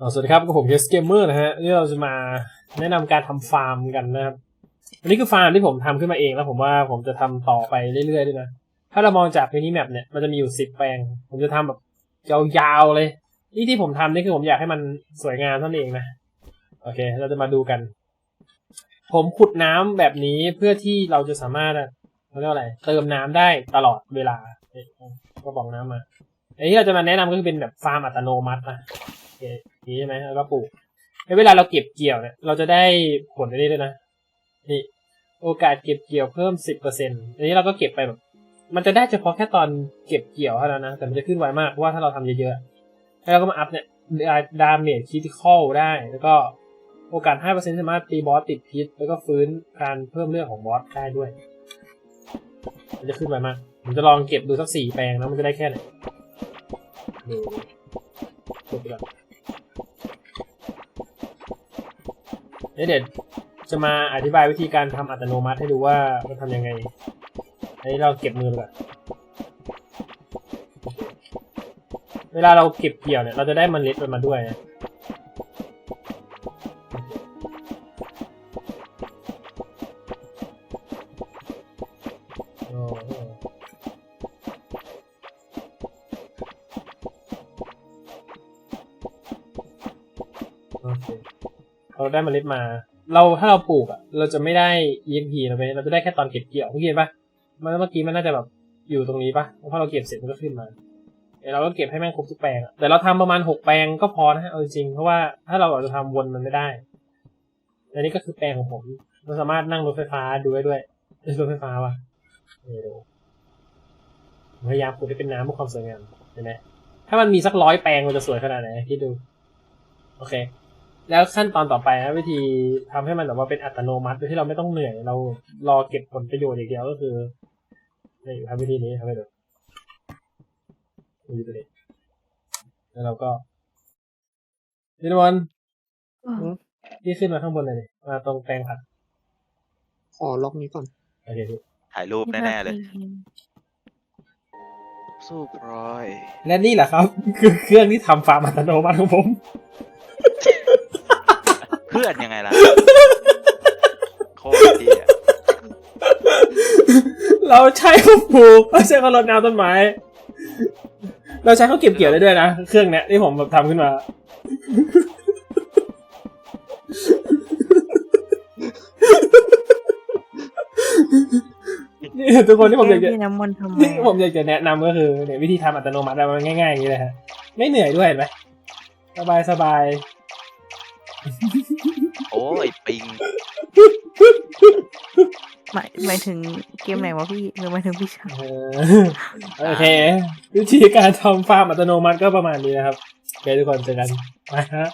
สวัสดีครับกับผมเคสเกมเมอร์นะฮะนี่เราจะมาแนะนำการทำฟาร์มกันนะครับอันนี้คือฟาร์มที่ผมทำขึ้นมาเองแล้วผมว่าผมจะทำต่อไปเรื่อยๆด้วยนะ ถ้าเรามองจากมินิแมปเนี่ยมันจะมีอยู่สิบแปลง ผมจะทำแบบยาวๆเลย นี่ที่ผมทำนี่คือผมอยากให้มันสวยงามเท่านั้นเองนะ โอเค เราจะมาดูกัน ผมขุดน้ำแบบนี้เพื่อที่เราจะสามารถเขาเรียกอะไร เติมน้ำได้ตลอดเวลาก็บอกน้ำมาอันนี้เราจะมาแนะนำก็คือเป็นแบบฟาร์มอัตโนมัตินะโอเค นี้ใช่ไหมแล้วก็ปลูกในเวลาเราเก็บเกี่ยวเนี่ยเราจะได้ผลอันนี้ด้วยนะนี่โอกาสเก็บเกี่ยวเพิ่มสิบเปอร์เซ็นต์อันนี้เราก็เก็บไปแบบ มันจะได้เฉพาะแค่ตอนเก็บเกี่ยวเท่านั้นนะ แต่มันจะขึ้นไวมากเพราะว่าถ้าเราทำเยอะๆแล้วเราก็มาอัพเนี่ยดาเมจคิทิคอลได้ แล้วก็โอกาสห้าเปอร์เซ็นต์สามารถตีบอสติดพิษ แล้วก็ฟื้นการเพิ่มเลือดของบอสได้ด้วย มันจะขึ้นไวมากผมจะลองเก็บดูสักสี่แปลงแล้วมันจะได้แค่ไหนดูกดไปก่อนเดี๋ยว เดี๋ยวจะมาอธิบายวิธีการทำอัตโนมัติให้ดูว่ามันทำยังไง อันนี้เราเก็บมือก่อนเวลาเราเก็บเกี่ยวเนี่ย เราจะได้มันเล็ดมันมาด้วยนะโอเค เราได้เมล็ดมา เราถ้าเราปลูกอะ เราจะไม่ได้ EMP นะเว้ยเราจะได้แค่ตอนเก็บเกี่ยวเมื่อกี้เห็นปะมันเมื่อกี้มันน่าจะแบบอยู่ตรงนี้ปะพอเราเก็บเสร็จมันก็ขึ้นมาเดี๋ยวเราก็เก็บให้แม่งครบทุกแปลงอะแต่เราทำประมาณหกแปลงก็พอนะฮะเอาจริงเพราะว่าถ้าเราอาจจะทำวนมันไม่ได้ อันนี้ก็คือแปลงของผมเราสามารถนั่งรถไฟฟ้าดูได้ด้วยรถไฟฟ้าวะเออดูพยายามปลูกให้เป็นน้ำเพื่อความสวยงามเห็นไหมถ้ามันมีสักร้อยแปลงมันจะสวยขนาดไหนคิดดู โอเค แล้วขั้นตอนต่อไปนะวิธีทำให้มันแบบว่าเป็นอัตโนมัติโดยที่เราไม่ต้องเหนื่อย เรารอเก็บผลประโยชน์อย่างเดียวก็คือนี่ทำวิธีนี้ทำให้ดูดูตัวนี้แล้วเราก็พี่นวลพี่ขึ้นมาข้างบนเลยดิมาตรงแปลงผักขอล็อกนี้ก่อนโอเคพี่ถ่ายรูปแน่ๆเลย สู้พรอย และนี่แหละครับ คือเครื่องที่ทำฟาร์มอัตโนมัติของผมเพื่อนยังไงล่ะ โคตรดีอะเราใช้เขาปลูกเราใช้เขารดน้ำต้นไม้ เราใช้เขาเก็บเกี่ยวได้ด้วยนะ เครื่องเนี้ยที่ผมแบบทำขึ้นมา นี่ทุกคนที่ผมอยากจะ พี่น้ำมนต์ทำไมที่ผมอยากจะแนะนำก็คือเนี่ยวิธีทำอัตโนมัติมันง่ายๆอย่างนี้เลยฮะ ไม่เหนื่อยด้วยเห็นไหมสบายสบาย โอ้ยปิงหมายหมายถึงเกมไหนวะพี่หรือหมายถึงพี่ชายเออโอเค วิธีการทำฟาร์มอัตโนมัติก็ประมาณนี้นะครับโอเคทุกคนเจอกันไปฮะ